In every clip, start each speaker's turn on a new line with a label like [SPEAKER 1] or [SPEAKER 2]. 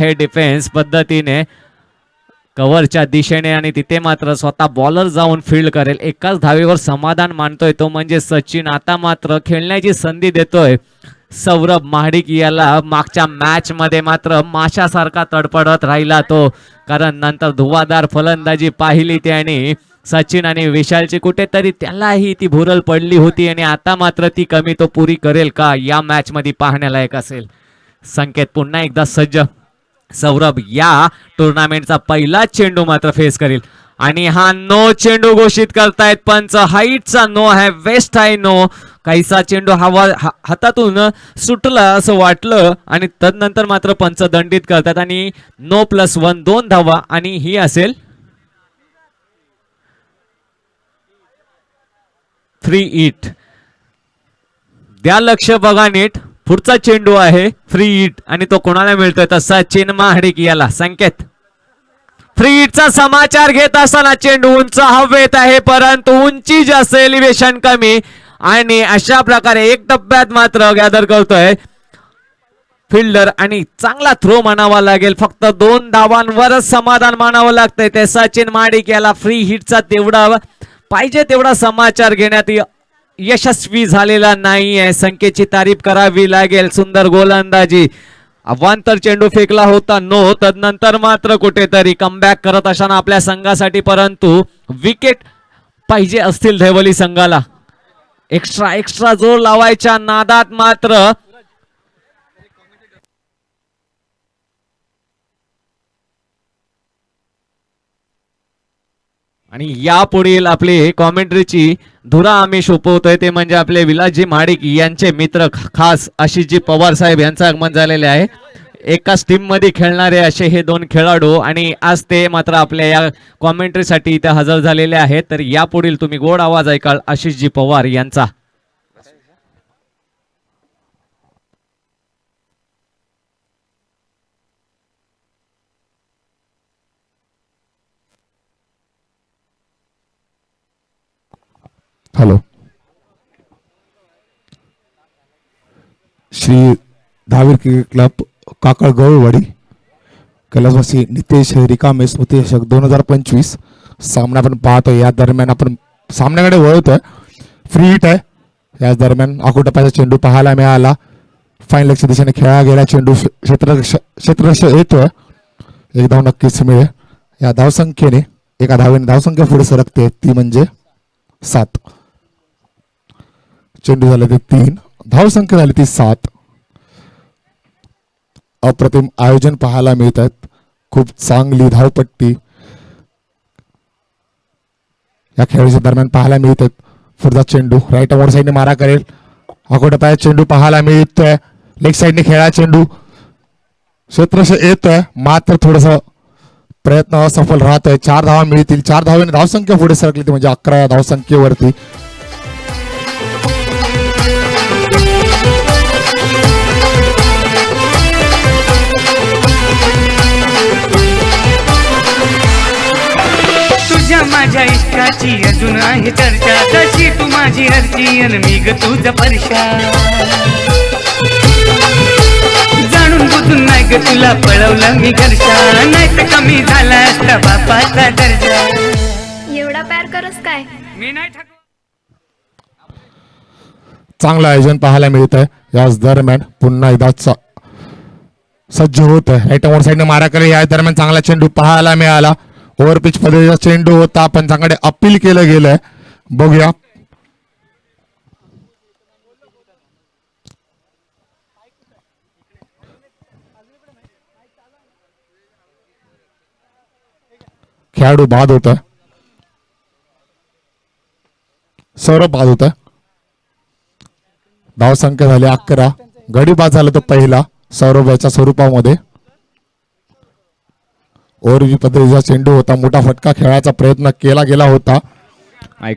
[SPEAKER 1] हे डिफेन्स पद्धतीने कव्हरच्या दिशेने आणि तिथे मात्र स्वतः बॉलर जाऊन फील्ड करेल. एकाच धावेवर समाधान मानतोय तो म्हणजे सचिन. आता मात्र खेळण्याची संधी देतोय सौरभ महाडिक. याला मागच्या मॅच मध्ये मात्र माशासारखा तडपडत राहिला तो. कारण नंतर धुवाधार फलंदाजी पाहिली त्याने. सचिन आणि विशालची कुठेतरी त्यालाही ती भुरल पडली होती आणि आता मात्र ती कमी तो पुरी करेल का? या मॅचमध्ये पाहण्यालायक असेल. संकेत पुन्हा एकदा सज्ज. सौरभ या टुर्नामेंटचा पहिला चेंडू मात्र फेस करेल. आणि हा नो चेंडू घोषित करतायत. पंच हाईटचा नो आहे वेस्ट आहे नो काहीसा चेंडू हवा हा- हातातून सुटला असं वाटलं आणि तदनंतर मात्र पंच दंडित करतात आणि नो प्लस वन दोन धावा आणि ही असेल थ्री इट द्या लक्ष बघा नीट. पुढचा चेंडू आहे फ्री इट आणि तो कोणाला मिळतोय? तर सचिन महाडिक याला. संकेत. फ्री इटचा समाचार घेत असताना चेंडू उंच हवेत आहे परंतु उंची जास्त एलिव्हेशन कमी आणि अशा प्रकारे एक टप्प्यात मात्र गॅदर करतोय. फिल्डर आणि चांगला थ्रो म्हणावा लागेल. फक्त दोन धावांवरच समाधान मानावं लागतंय. ते सचिन माडिक याला फ्री हिटचा तेवढा पाहिजे तेवढा समाचार घेण्यात यशस्वी झालेला नाही आहे संख्येची तारीफ करावी लागेल सुंदर गोलंदाजी. अवांतर चेंडू फेकला होता नो तदनंतर मात्र कुठेतरी कमबॅक करत असताना आपल्या संघासाठी परंतु विकेट पाहिजे असतील धैवली संघाला. एक्स्ट्रा एक्स्ट्रा जोर लावायच्या नादात मात्र आणि यापुढील आपली कॉमेंट्रीची धुरा आम्ही शोपवतोय ते म्हणजे आपले विलासजी महाडिक यांचे मित्र खास आशिषजी पवार साहेब यांचं आगमन झालेले आहे एकाच टीममध्ये खेळणारे असे हे दोन खेळाडू आणि आज ते मात्र आपल्या या कॉमेंट्रीसाठी इथे हजर झालेले आहेत. तर यापुढील तुम्ही गोड आवाज ऐकाल आशिषजी पवार यांचा.
[SPEAKER 2] Hello Shri Dahavir cricket club Kakal Gawalwadi कैलासवासी नितेश रिकामे स्मृती चषक दोन हजार पंचवीस. सामना आपण पाहतो या दरम्यान आपण सामन्याकडे वळतोय. फ्री हिट आहे. याच दरम्यान आकुटप्याचा चेंडू पाहायला मिळाला. फाईन लक्ष दिशेने खेळला गेला. चेंडू क्ष- क्षेत्र क्षेत्ररक्ष येतोय. एक धाव नक्कीच मिळेल. या धावसंख्येने एका धावेने धावसंख्या पुढे सरकते. ती म्हणजे सात. चेंडू झाले ते तीन. धावसंख्या झाली ती सात. अप्रतिम आयोजन पाहायला मिळत आहेत खूप चांगली धावपट्टी या खेळाच्या दरम्यान पाहायला मिळत आहेत पुढचा चेंडू राईट मोड साईडने मारा करेल. अकोटा पाया चेंडू पाहायला मिळतोय. लेग साईडने खेळा चेंडू क्षेत्रश येतोय. मात्र थोडस प्रयत्न असफल राहतोय. चार धावा मिळतील. चार धावाने धावसंख्या पुढे सरकली ती म्हणजे अकरा धावसंख्येवरती.
[SPEAKER 3] तुझ्या माझ्या इष्टाची अजून आहे चर्चा. जशी तू माझी हरची अन मी ग तुझा परशा. जाणून बुजून नाही ग तुला पळवलं मी घरच्या नाही तर कमी झाला असता बापाचा दर्जा.
[SPEAKER 4] एवढा प्यार करस काय?
[SPEAKER 3] मी नाही ठाकूर
[SPEAKER 2] चांगलं आयोजन पाहायला मिळत आहे याच दरम्यान पुन्हा एकदा सज्ज होत आहे राईट ओव्हर साईडने मारा करे. या दरम्यान चांगला चेंडू पाहायला मिळाला. ओव्हर पिच पद्धतीचा चेंडू होता पण चांगले अपील केलं गेलंय. बघूया. खेळाडू बाद होत सौरभ बाद होत धावसंख्या झाली अकरा. गडी बाद झाला तो पहिला सौरभाच्या स्वरूपामध्ये. ओरजी पद्धतीचा चेंडू होता. मोठा फटका खेळायचा प्रयत्न केला गेला होता.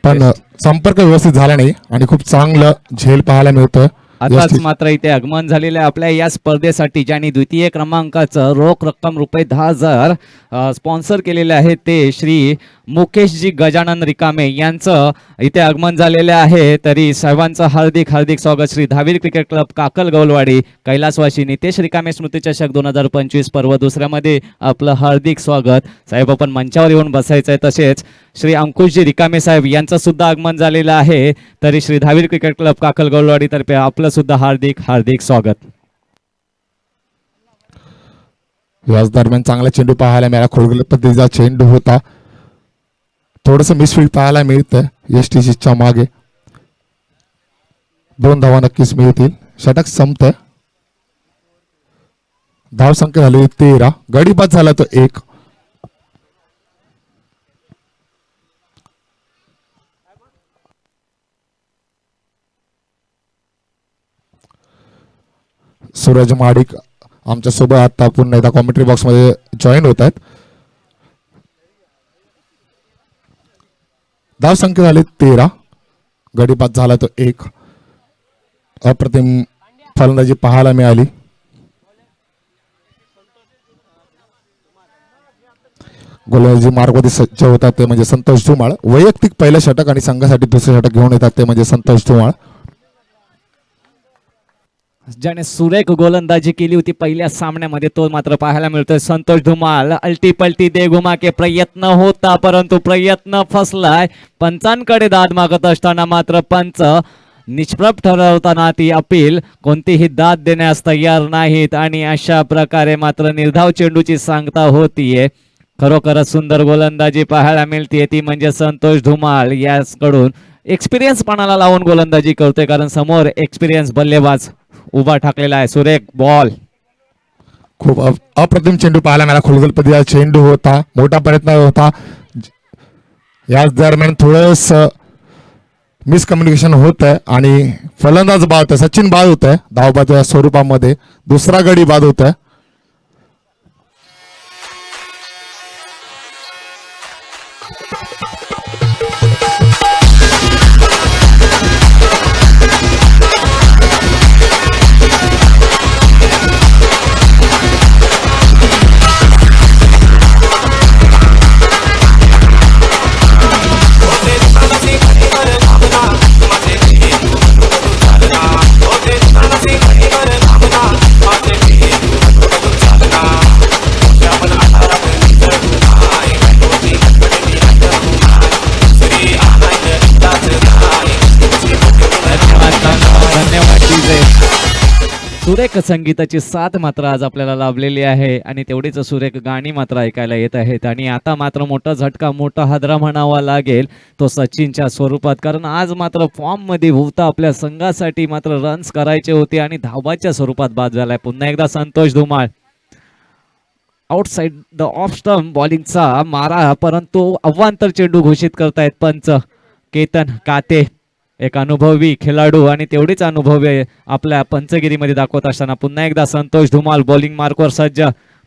[SPEAKER 2] पण संपर्क व्यवस्थित झाला नाही आणि खूप चांगलं झेल पाहायला मिळतं.
[SPEAKER 1] आताच मात्र इथे आगमन झालेलं आहे आपल्या या स्पर्धेसाठी ज्यांनी द्वितीय क्रमांकाचं रोख रक्कम रुपये दहा हजार स्पॉन्सर केलेले आहे ते श्री मुकेशजी गजानन रिकामे यांचं इथे आगमन झालेले आहे. तरी सर्वांचं हार्दिक हार्दिक स्वागत श्री धावीर क्रिकेट क्लब काकल गौलवाडी कैलासवासी नितेश रिकामे स्मृती चषक दोन हजार पंचवीस पर्व दुसऱ्यामध्ये आपलं हार्दिक स्वागत. साहेब आपण मंचावर येऊन बसायचं आहे तसेच. श्री अंकुशजी रिकामे साहेब यांचं सुद्धा आगमन झालेलं आहे. तरी श्री धावीर क्रिकेट क्लब काकल गौलवाडी तर्फे आपलं सुद्धा हार्दिक हार्दिक स्वागत.
[SPEAKER 2] याच दरम्यान चांगला चेंडू पाहायला मिळाला. खोडगल पद्धतीचा चेंडू होता. थोडस मिसफील्ड पाहायला मिळतं. एस टी च्या मागे. दोन धावा नक्कीच मिळतील. षटक संपत. धाव संख्या झाली तेरा. गडी बाद झाला तो एक. सूरज महाडिक आमच्यासोबत आता पुन्हा एकदा कॉमेंट्री बॉक्समध्ये जॉईन होत आहेत. धाव संख्या झाले तेरा. गडीपात झाला तो एक. अप्रतिम फलंदाजी पाहायला मिळाली. गोलंदाजी मार्गमध्ये सज्ज होतात ते म्हणजे संतोष धुमाळ. वैयक्तिक पहिलं षटक आणि संघासाठी दुसरं षटक घेऊन येतात ते म्हणजे संतोष धुमाळ.
[SPEAKER 1] ज्याने सुरेख गोलंदाजी केली होती पहिल्या सामन्यामध्ये तो मात्र पाहायला मिळतोय. संतोष धुमाल अल्टी पलटी दे घुमाके प्रयत्न होता परंतु प्रयत्न फसलाय. पंचांकडे दाद मागत असताना मात्र पंच निष्प्रभ ठरवताना ती अपील कोणतीही दाद देण्यास तयार नाहीत आणि अशा प्रकारे मात्र निर्धाव चेंडूची सांगता होतीये. खरोखरच सुंदर गोलंदाजी पाहायला मिळते ती म्हणजे संतोष धुमाळ याकडून एक्सपिरियन्स पणाला लावून गोलंदाजी करतोय कारण समोर एक्सपिरियन्स बल्लेबाज. उभा टाकलेला आहे. सुरेख बॉल
[SPEAKER 2] खूप अप- अप्रतिम चेंडू पाहायला मिळाला. खोलगलपतीचा चेंडू होता. मोठा प्रयत्न होता. याच दरम्यान थोडस मिसकम्युनिकेशन होत आहे आणि फलंदाज बाद होत सचिन बाद होत आहे धावबाच्या स्वरूपामध्ये. दुसरा गडी बाद होत आहे
[SPEAKER 1] सुरेख संगीताची साथ मात्र आज आपल्याला लाभलेली आहे आणि तेवढीच सुरेख गाणी मात्र ऐकायला येत आहेत. आणि आता मात्र मोठा झटका मोठा हादरा म्हणावा लागेल तो सचिनच्या स्वरूपात. कारण आज मात्र फॉर्ममध्ये मध्ये आपल्या संघासाठी मात्र रन्स करायचे होते आणि धावाच्या स्वरूपात बाद झालाय. पुन्हा एकदा Santosh Dhumal. Outside the off stump बॉलिंगचा मारा परंतु अव्वांतर चेंडू घोषित करतायत पंच. केतन काते. एक अनुभवी खेळाडू आणि तेवढीच अनुभवी आपल्या पंचगिरीमध्ये दाखवत असताना पुन्हा एकदा संतोष धुमाल बॉलिंग मार्कवर सज्ज.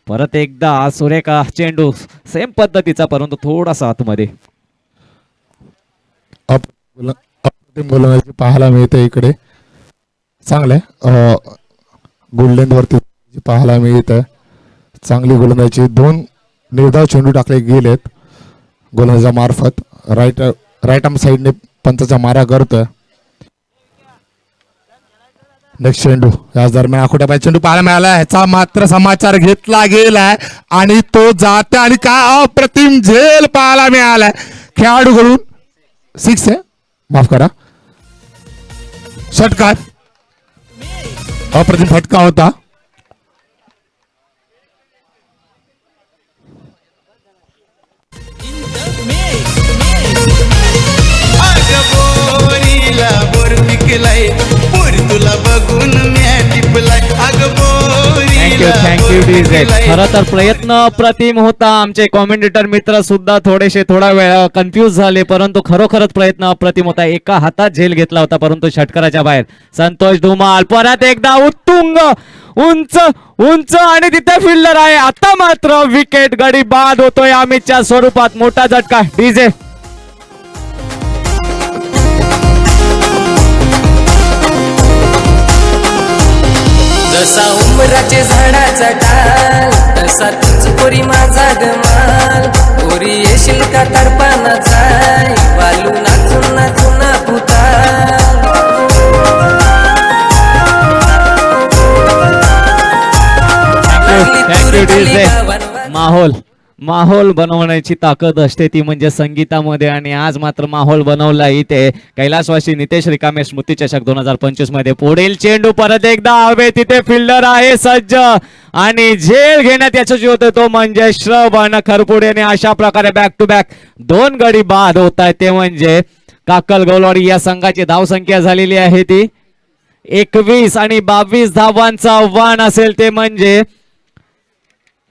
[SPEAKER 1] परत एकदा सुरेखा चेंडू सेम पद्धतीचा परंतु थोडासा आतमध्ये.
[SPEAKER 2] पाहायला मिळते इकडे. चांगलंय. गोल्डन वरती पाहायला मिळत चांगली गोलंदाजी. दोन निर्धाव चेंडू टाकले गेलेत. गोलंदाजा मार्फत राईट राईट आर्म साईडने पंचाचा मारा करतोय. नेक्स्ट चेंडू. याच दरम्यान आखोट्या पाय चेंडू पाहायला मिळाला ह्याचा मात्र समाचार घेतला गेलाय. आणि तो जाते आणि काय अप्रतिम झेल पाहायला मिळालाय. खेळाडूकडून सिक्स आहे. माफ करा. षटकार. अप्रतिम फटका होता.
[SPEAKER 3] बोर पिकलाय तुला बघून म्या टिपलाय. अग
[SPEAKER 1] थँक्यू खरं तर प्रयत्न अप्रतिम होता. आमचे कॉमेंटेटर मित्र सुद्धा थोडेसे थोडा वेळ कन्फ्यूज झाले. परंतु खरोखरच प्रयत्न अप्रतिम होता. एका हातात झेल घेतला होता परंतु षटकाराच्या बाहेर. संतोष धुमाल परत एकदा उत्तुंग उंच उंच आणि तिथे फिल्डर आहे. आता मात्र विकेट गडी बाद होतोय अमितच्या स्वरूपात. मोठा झटका. डीजे
[SPEAKER 5] जसा उमराचे झाडाचा डाल तसा तुझ कोरी माझा गमाल कोरी येशील का तरपाना
[SPEAKER 1] जाय
[SPEAKER 5] वालू
[SPEAKER 1] नाचून
[SPEAKER 5] नाचून पुता
[SPEAKER 1] माहोल. माहोल बनवण्याची ताकद असते ती म्हणजे संगीतामध्ये. आणि आज मात्र माहोल बनवला इथे कैलासवासी नितेश रिकामे स्मृती चषक दोन हजार पंचवीसमध्ये. पुढील चेंडू परत एकदा हवे तिथे फिल्डर आहे सज्ज. आणि झेल घेण्यात यशस्वी होते तो म्हणजे श्रवण खरपुडे. आणि अशा प्रकारे बॅक टू बॅक दोन गडी बाद होत आहेत. ते म्हणजे काकल गौलवाडी या संघाची धावसंख्या झालेली आहे ती. एकवीस आणि बावीस धावांचं आव्हान असेल ते म्हणजे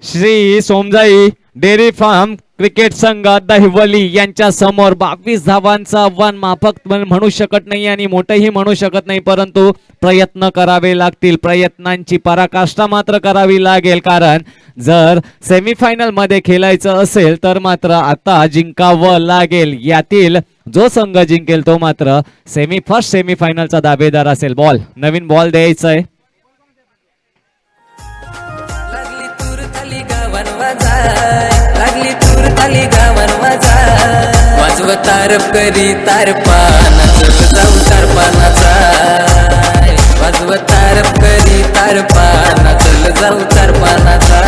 [SPEAKER 1] Shri Somjai dairy farm cricket संघ दहिवली यांच्या समोर बावीस धावांचं आव्हान माफक म्हणू शकत नाही आणि मोठंही म्हणू शकत नाही परंतु प्रयत्न करावे लागतील. प्रयत्नांची पराकाष्ठा मात्र करावी लागेल कारण जर सेमीफायनलमध्ये खेळायचं असेल तर मात्र आता जिंकावं लागेल. यातील जो संघ जिंकेल तो मात्र सेमी फर्स्ट सेमीफायनलचा दावेदार असेल. बॉल नवीन बॉल द्यायचा आहे
[SPEAKER 5] लागली तूर थाली गावन माझा. वाजव तारप करी तारपा नाचत जाऊ तार पानाचा. वाजव तारप करी तारपा नाचल जाऊ तार पानाचा.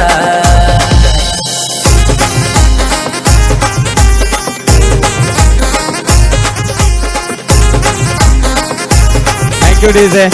[SPEAKER 1] थँक्यू डीजे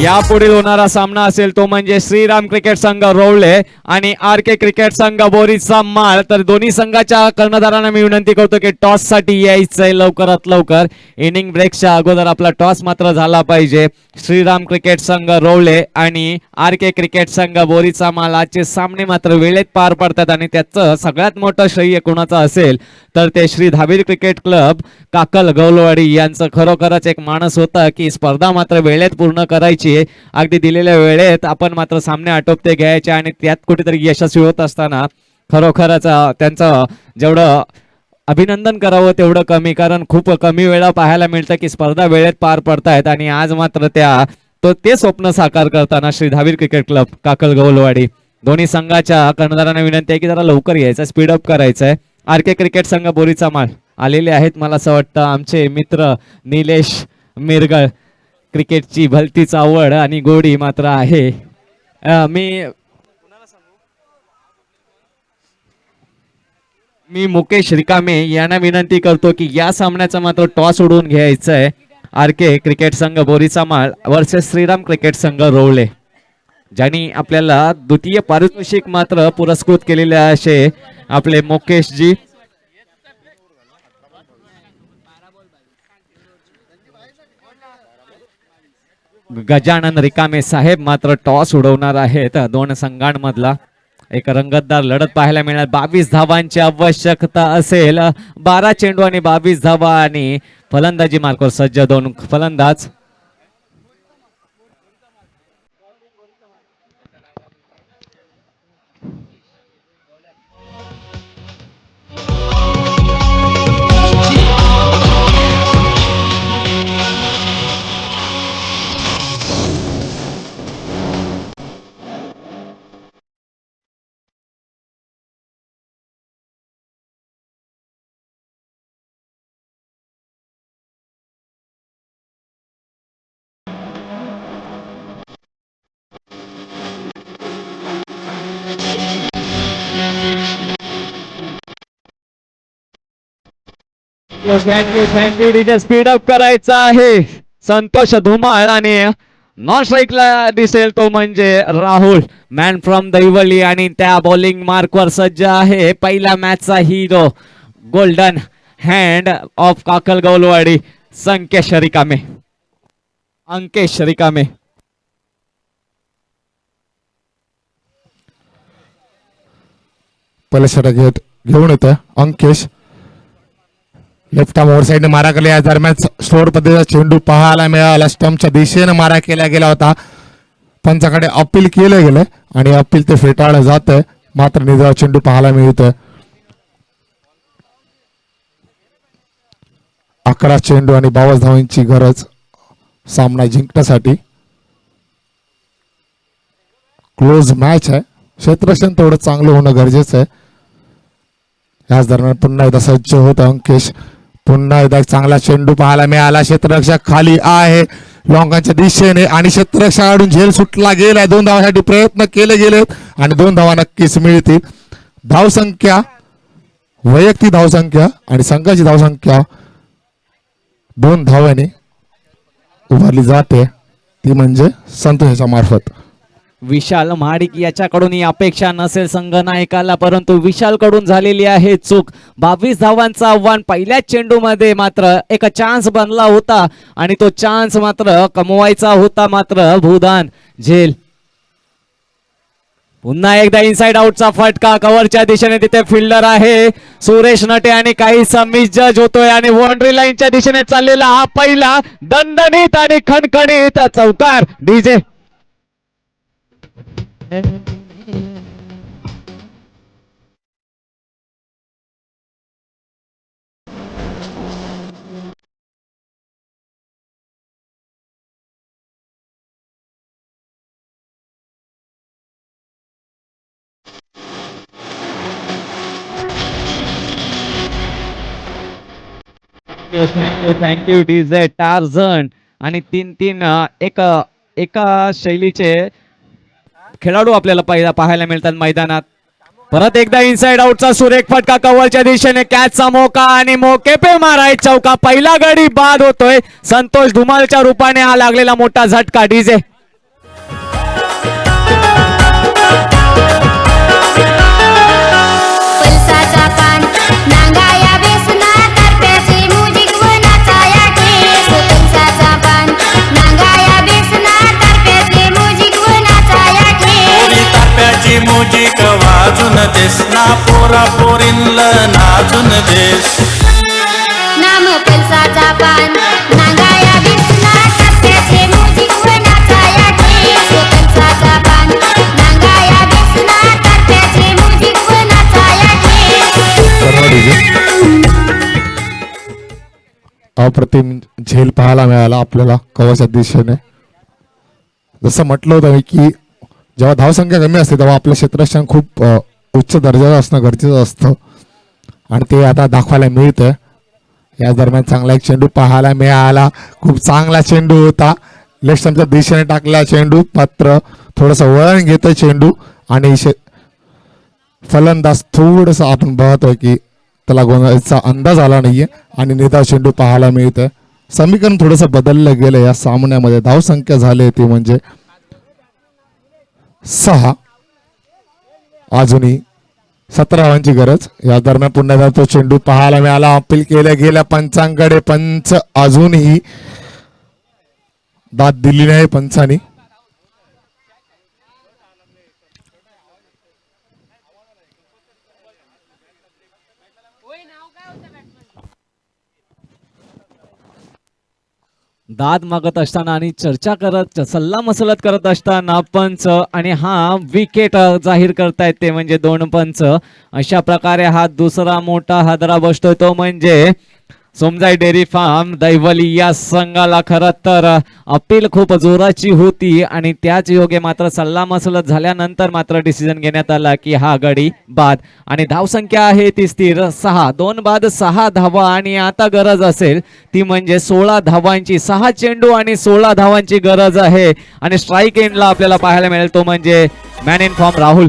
[SPEAKER 1] यापुढील होणारा सामना असेल तो म्हणजे श्रीराम क्रिकेट संघ रोवळे आणि आर के क्रिकेट संघ बोरीचा माळ. तर दोन्ही संघाच्या कर्णधारांना मी विनंती करतो की टॉससाठी यायचंय लवकरात लवकर. इनिंग ब्रेकच्या अगोदर आपला टॉस मात्र झाला पाहिजे. श्रीराम क्रिकेट संघ रोवळे आणि आर के क्रिकेट संघ बोरीचा माल आजचे सामने मात्र वेळेत पार पडतात आणि त्याचं सगळ्यात मोठं श्रेय कोणाचं असेल तर ते श्री धाबीर क्रिकेट क्लब. काकल गौलवाडी यांचं खरोखरच एक माणस होता की स्पर्धा मात्र वेळेत पूर्ण करायची. अगदी दिलेल्या वेळेत आपण मात्र सामने आटोपते घ्यायचे आणि त्यात कुठेतरी यशस्वी होत असताना खरोखरच त्यांचं जेवढं अभिनंदन करावं तेवढं कमी कारण खूप कमी वेळा पाहायला मिळतं की स्पर्धा वेळेत पार पडतायत आणि आज मात्र त्या तो ते स्वप्न साकार करताना श्री धावीर क्रिकेट क्लब काकल गौलवाडी दोन्ही संघाच्या कर्णधारांना विनंती आहे की जरा लवकर यायचं स्पीडअप करायचं आहे आर के क्रिकेट संघ बोरीचा माळ. आलेले आहेत मला असं वाटतं आमचे मित्र निलेश मिरगळ. क्रिकेटची भलतीच आवड आणि गोडी मात्र आहे. मी मी मुकेश रिकामे यांना विनंती करतो की या सामन्याचा मात्र टॉस उडवून घ्यायचं आहे आर के क्रिकेट संघ बोरीचा माळ वर्सेस श्रीराम क्रिकेट संघ रोवले. ज्यांनी आपल्याला द्वितीय पारितोषिक मात्र पुरस्कृत केलेले असे आपले मुकेशजी. गजानन रिकामे साहेब मात्र टॉस उडवणार आहेत. दोन संघांमधला एक रंगतदार लढत पाहायला मिळणार. बावीस धावांची आवश्यकता असेल. बारा चेंडू आणि बावीस धावा आणि फलंदाजी मार्कवर सज्ज दोन फलंदाज. थँक्यू स्पीड अप करायचा आहे. संतोष धुमाळ आणि नॉन स्ट्राईकला दिसेल तो म्हणजे राहुल. मॅन फ्रॉम दैवली आणि त्या बॉलिंग मार्कवर सज्ज आहे. पहिल्या मॅचचा hero golden hand of Kakal Gaulwadi Sankesh Rikame. Ankesh Rikame.
[SPEAKER 2] पहिल्या षटक घेत घेऊन येतोय अंकेश. लेफ्ट आर्म ओव्हर साईडने मारा केला. या दरम्यान स्लोअर पद्धतीचा चेंडू पाहायला मिळाला. स्टम्पच्या दिशेने मारा केला गेला होता. पंचाकडे अपील केलं गेलं आणि अपील ते फेटाळलं जात मात्र निजाव चेंडू पाहायला मिळत अकरा चेंडू आणि बावस धावांची गरज सामना जिंकण्यासाठी. क्लोज मॅच आहे. क्षेत्रक्षण तेवढं चांगलं होणं गरजेचं आहे. याच दरम्यान पुन्हा एकदा सज्ज होत अंकेश. पुन्हा एकदा एक चांगला चेंडू पाहायला मिळाला. क्षेत्ररक्षक खाली आहे. लॉंगांच्या दिशेने आणि क्षेत्ररक्षकाकडून झेल सुटला गेला. दोन धावासाठी प्रयत्न केले गेलेत आणि दोन धावा नक्कीच मिळतील. धावसंख्या वैयक्तिक धावसंख्या आणि संघाची धावसंख्या दोन धावाने उभारली जाते. ती म्हणजे संतोषाच्या मार्फत.
[SPEAKER 1] विशाल महाडिक याच्याकडून ही अपेक्षा नसेल संघनायकाला परंतु विशाल कडून झालेली आहे चूक. बावीस धावांचं आव्हान पहिल्याच चेंडूमध्ये मात्र एक चान्स बनला होता आणि तो चान्स मात्र कमवायचा होता मात्र भूदान. झेल. पुन्हा एकदा इनसाइड आउटचा फटका कव्हरच्या दिशेने तिथे फिल्डर आहे. सुरेश नटे आणि काहीसा मिस जज होतोय आणि बाउंड्री लाईनच्या दिशेने चाललेला हा पहिला दणदणीत आणि खणखणीत चौकार. डीजे थँक्यू डीजे टार्झन आणि तीन तीन एक एका शैलीचे खेळाडू आपल्याला पहिला पाहायला मिळतात मैदानात. परत एकदा इनसाइड आउटचा सुरेख फटका कव्हरच्या दिशेने. कॅचचा मोका आणि मोके पे माराय चौका. पहिला गडी बाद होतोय. संतोष धुमालच्या रूपाने हा लागलेला मोठा झटका. डीजे
[SPEAKER 6] ताप्याची मुजिक वाजून देस. ना पोरा पोरींला नाचून देस.
[SPEAKER 7] नाम पलसाचा पान नांगाया मुजिक पलसाचा नांगाया मुजिक
[SPEAKER 2] अप्रतिम झेल पाहायला मिळाला आपल्याला कवच्या दिशेने जसं म्हटलं होतं मी की जेव्हा धावसंख्या कमी असते तेव्हा आपलं क्षेत्ररक्षण खूप उच्च दर्जाचं असणं गरजेचं असतं. आणि ते आता दाखवायला मिळतं या दरम्यान चांगला एक चेंडू पाहायला मिळाला. खूप चांगला चेंडू होता. लेफ्ट दिशेने टाकला चेंडू मात्र थोडंसं वळण घेतं चेंडू. आणि शे फलंदाज थोडस आपण बघतोय की त्याला गोंधळाचा अंदाज आला नाहीये आणि नेता चेंडू पाहायला मिळतं समीकरण थोडंसं बदललं गेलं या सामन्यामध्ये. धावसंख्या झाली ती म्हणजे सहा. अजूनही सतरा धावांची गरज. या दरम्यान पुन्हा एकदा तो चेंडू पाहायला मिळाला. अपील केल्या गेल्या पंचांकडे. पंच अजूनही दाद दिली नाही पंचानी.
[SPEAKER 1] दाद मागत असताना आणि चर्चा करत सल्ला मसलत करत असताना पंच आणि हा विकेट जाहीर करतायत ते म्हणजे दोन पंच. अशा प्रकारे हा दुसरा मोठा हादरा बसतोय तो म्हणजे सोमजाई डेअरी फार्म दैवली या संघाला खरं तर अपील खूप जोराची होती आणि त्याच योगे मात्र सल्ला मसलत झाल्यानंतर मात्र डिसिजन घेण्यात आला की हा गडी बाद. आणि धावसंख्या आहे ती स्थिर. सहा दोन बाद सहा धावा आणि आता गरज असेल ती म्हणजे सोळा धावांची सहा चेंडू आणि सोळा धावांची गरज आहे. आणि स्ट्राईक एंडला आपल्याला पाहायला मिळेल तो म्हणजे मॅन इन फॉर्म राहुल.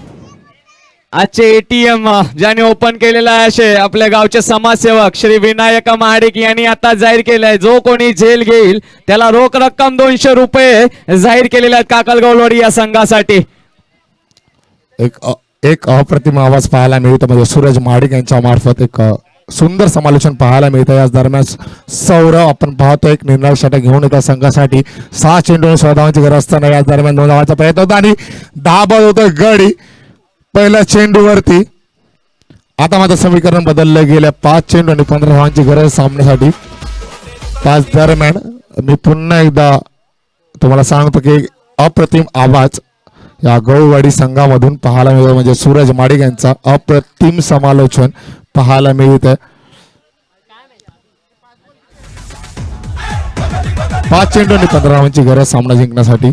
[SPEAKER 1] आजचे एटीएम ज्याने ओपन केलेलं आहे असे आपल्या गावचे समाजसेवक श्री विनायक महाडिक यांनी आता जाहीर केलंय. जो कोणी झेल घेईल त्याला रोख रक्कम दोनशे रुपये जाहीर केलेले आहेत काकलगौलवाडी या संघासाठी.
[SPEAKER 2] एक एक अप्रतिम आवाज पाहायला मिळतो. म्हणजे सूरज महाडिक यांच्या मार्फत एक सुंदर समालोचन पाहायला मिळतं याच दरम्यान सौरव आपण पाहतो एक निर्णय षटक घेऊन येतात संघासाठी. सहा चेंडू आणि धावांची गरज असताना याच दरम्यान दोन धावांचा प्रयत्न होता आणि दहा बाद होतोय गडी. पहिल्या चेंडूवरती. आता माझं समीकरण बदललं गेल्या. पाच चेंडू आणि पंधरा धावांची गरज सामन्यासाठी. त्याच दरम्यान मी पुन्हा एकदा तुम्हाला सांगतो की अप्रतिम आवाज या गौवाडी संघामधून पाहायला मिळतो. म्हणजे सूरज माडिक यांचा अप्रतिम समालोचन पाहायला मिळत आहे पाच चेंडू आणि पंधरा धावांची गरज सामना जिंकण्यासाठी.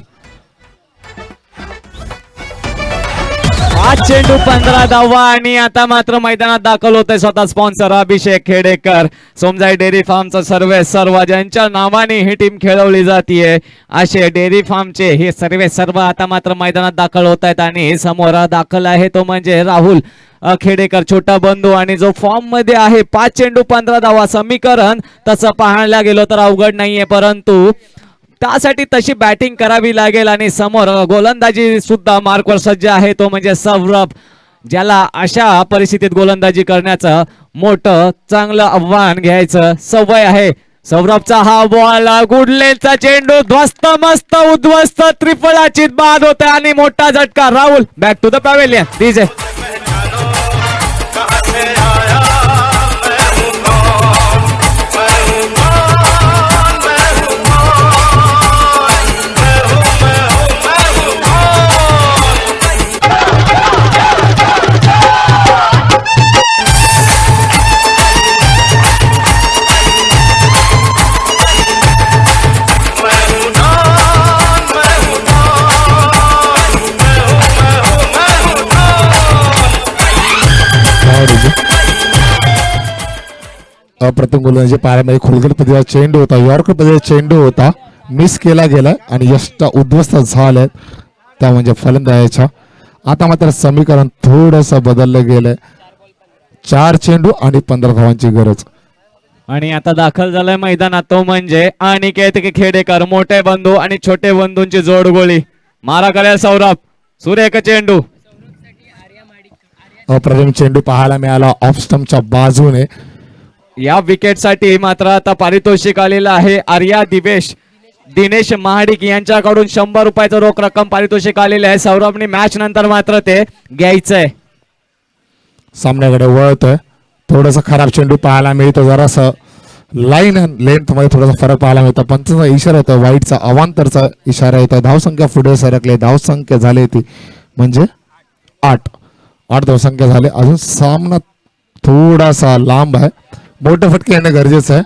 [SPEAKER 1] पाच चेंडू पंधरा धावा आणि आता मात्र मैदानात दाखल होत आहे स्वतः स्पॉन्सर अभिषेक खेडेकर. सोमजाई डेअरी फार्मचा सर्वे सर्व ज्यांच्या नावाने ही टीम खेळवली जाते असे डेअरी फार्मचे हे सर्वे सर्व आता मात्र मैदानात दाखल होत आहेत आणि समोर दाखल आहे तो म्हणजे राहुल खेडेकर छोटा बंधू आणि जो फॉर्ममध्ये आहे पाच चेंडू पंधरा धावा समीकरण तसं पाहायला गेलो तर अवघड नाहीये परंतु त्यासाठी तशी बॅटिंग करावी लागेल आणि समोर गोलंदाजी सुद्धा मार्कवर सज्ज आहे. तो म्हणजे सौरभ ज्याला अशा परिस्थितीत गोलंदाजी करण्याचं मोठं चांगलं आव्हान घ्यायचं सवय आहे. सौरभचा हा बॉल गुडलेचा चेंडू ध्वस्त मस्त उद्ध्वस्त त्रिफळाची बाद होते आणि मोठा झटका. Rahul back to the pavilion DJ
[SPEAKER 2] अप्रतिम गोलंदाजी पाहायला खोलगड पद्धतीचा चेंडू होता यॉर्कर पद्धतीचा चेंडू होता. मिस केला गेला आणि यष्ट उद्ध्वस्त झालंय त्या म्हणजे फलंदाजाच्या. आता मात्र समीकरण थोडस बदललं गेलंय. चार चेंडू आणि पंधरा धावांची गरज.
[SPEAKER 1] आणि आता दाखल झालाय मैदानात तो म्हणजे अनिकेत खेडेकर मोठे बंधू आणि छोटे बंधूंची जोड गोळी मारा करेल सौरभ. सुरेख चेंडू.
[SPEAKER 2] अप्रतिम चेंडू पाहायला मिळाला. ऑफ स्टम्पच्या बाजूने.
[SPEAKER 1] या विकेटसाठी मात्र आता पारितोषिक आलेलं आहे. आर्या दिवेश दिनेश महाडिक यांच्याकडून शंभर रुपयाचं रोख रक्कम पारितोषिक आलेलं आहे. सौरभने मॅच नंतर मात्र ते घ्यायचंय.
[SPEAKER 2] सामन्याकडे वळतोय. थोडस खराब चेंडू पाहायला मिळतो. जरास लाईन लेंथमध्ये थोडासा फरक पाहायला मिळतो. पंचाचा इशारा येतो वाईटचा अवांतरचा इशारा येतो धावसंख्या पुढे सरकले. धावसंख्या झाली ती म्हणजे आठ. आठ धावसंख्या झाले. अजून सामना थोडासा लांब आहे. बोट फटके येणं गरजेचं आहे.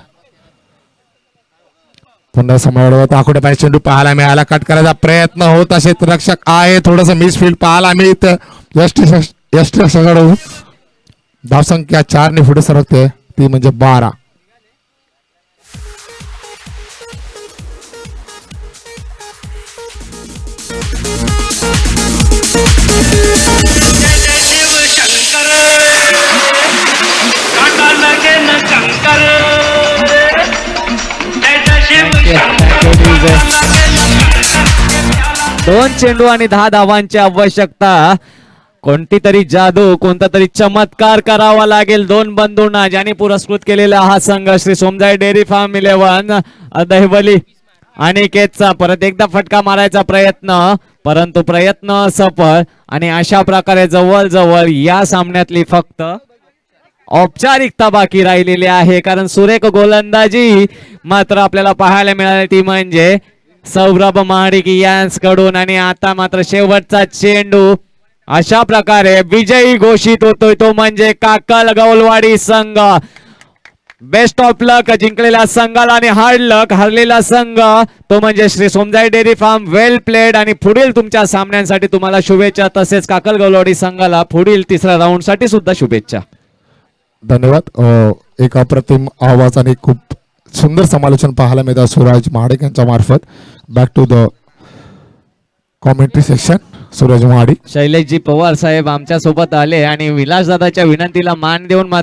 [SPEAKER 2] पुन्हा समोर आखोडे पाय चेंडू पाहायला मिळाला. कट करायचा प्रयत्न होत असेल. रक्षक आहे. थोडस मिसफील्ड पाहायला मिळत. यष्टी यष्टी रक्षकाकडून. धावसंख्या चारने पुढे सरकते. ती म्हणजे बारा.
[SPEAKER 1] दोन चेंडू आणि दहा धावांची आवश्यकता. कोणती तरी जादू कोणता तरी चमत्कार करावा लागेल. दोन बंधूंना ज्यांनी पुरस्कृत केलेला हा संघ Shri Somjai dairy farm eleven Dahivali आणि केचचा परत एकदा फटका मारायचा प्रयत्न परंतु प्रयत्न सफळ आणि अशा प्रकारे जवळजवळ या सामन्यातली फक्त औपचारिकता बाकी राहिलेली आहे. कारण सुरेख गोलंदाजी मात्र आपल्याला पाहायला मिळाली. ती म्हणजे सौरभ महाडिक यांकडून आणि आता मात्र शेवटचा चेंडू अशा प्रकारे विजयी घोषित होतोय. तो म्हणजे काकल गौलवाडी संघ. बेस्ट ऑफ लक जिंकलेल्या संघाला आणि हार्ड लक हरलेला संघ. तो म्हणजे Shri Somjai dairy farm well played आणि पुढील तुमच्या सामन्यांसाठी तुम्हाला शुभेच्छा. तसेच काकल गौलवाडी संघाला पुढील तिसऱ्या राऊंडसाठी सुद्धा शुभेच्छा.
[SPEAKER 2] धन्यवाद. एक अप्रतिम आवाज आणि खूप सुंदर समालोचन पाहायला मिळतं सुराज महाडिक यांच्या मार्फत. Back to the commentary section Suraj Mahadik.
[SPEAKER 1] शैलेशजी Pawar साहेब आमच्यासोबत आले आणि विलासदादाच्या विनंतीला मान देऊन